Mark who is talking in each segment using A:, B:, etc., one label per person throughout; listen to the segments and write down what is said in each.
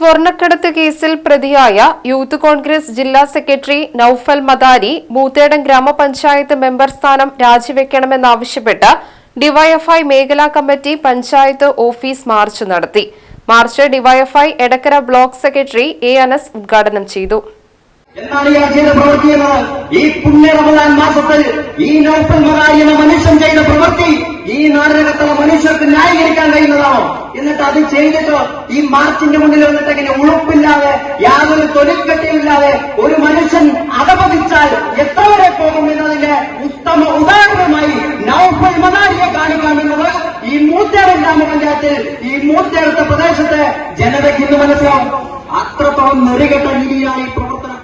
A: സ്വർണക്കടത്ത് കേസിൽ പ്രതിയായ യൂത്ത് കോൺഗ്രസ് ജില്ലാ സെക്രട്ടറി നൌഫൽ മദാരി മൂത്തേടം ഗ്രാമപഞ്ചായത്ത് മെമ്പർ സ്ഥാനം രാജിവെക്കണമെന്നാവശ്യപ്പെട്ട് ഡിവൈഎഫ്ഐ മേഖലാ കമ്മിറ്റി പഞ്ചായത്ത് ഓഫീസ് മാർച്ച് നടത്തി. March DYFI Edakkara block secretary A Anas ഉദ്ഘാടനം ചെയ്തു.
B: എന്നാണ് ഈ എന്ന് ഈ പുണ്യ റമദാൻ മാസത്തിൽ ഈ നൗഫൽ മദാരി എന്ന മനുഷ്യൻ ചെയ്ത എന്നിട്ട് അത് ചെയ്തിട്ട് ഈ മാർച്ചിന്റെ മുന്നിൽ വന്നിട്ട് ഇങ്ങനെ ഉളുപ്പില്ലാതെ യാതൊരു തൊലിക്കെട്ടിയില്ലാതെ ഒരു മനുഷ്യൻ അധപതിച്ചാൽ എത്ര വരെ പോകും എന്നതിന്റെ ഉത്തമ ഉദാഹരണമായി നൗഫൽ മദാരിയെ കാണിക്കാമെന്നത് ഈ മൂത്തേട് ഗ്രാമ പഞ്ചായത്തിൽ ഈ മൂത്തേറത്തെ പ്രദേശത്തെ ജനതയ്ക്ക് ഇന്ന് മനസ്സിലാവും. അത്രത്തോളം നെറികെട്ട രീതിയിലാണ് ഈ പ്രവർത്തനം.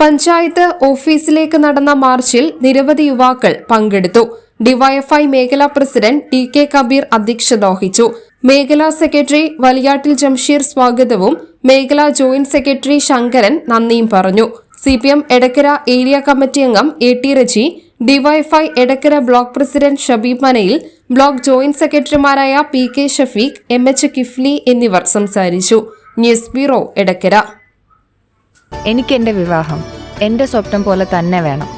A: പഞ്ചായത്ത് ഓഫീസിലേക്ക് നടന്ന മാർച്ചിൽ നിരവധി യുവാക്കൾ പങ്കെടുത്തു. ഡിവൈഎഫ്ഐ മേഖലാ പ്രസിഡന്റ് ടി കെ കബീർ അധ്യക്ഷത വഹിച്ചു മേഖലാ സെക്രട്ടറി വലിയാട്ടിൽ ജംഷീർ സ്വാഗതവും മേഖലാ ജോയിന്റ് സെക്രട്ടറി ശങ്കരൻ നന്ദിയും പറഞ്ഞു. C P M Edakkara area committee അംഗം A T Reji DYFI Edakkara block president Shabeeb Manayil block joint സെക്രട്ടറിമാരായ P K Shafeeq M H Kifli എന്നിവർ സംസാരിച്ചു. News bureau Edakkara.
C: എനിക്ക് എന്റെ വിവാഹം എന്റെ സ്വപ്നം പോലെ തന്നെ വേണം.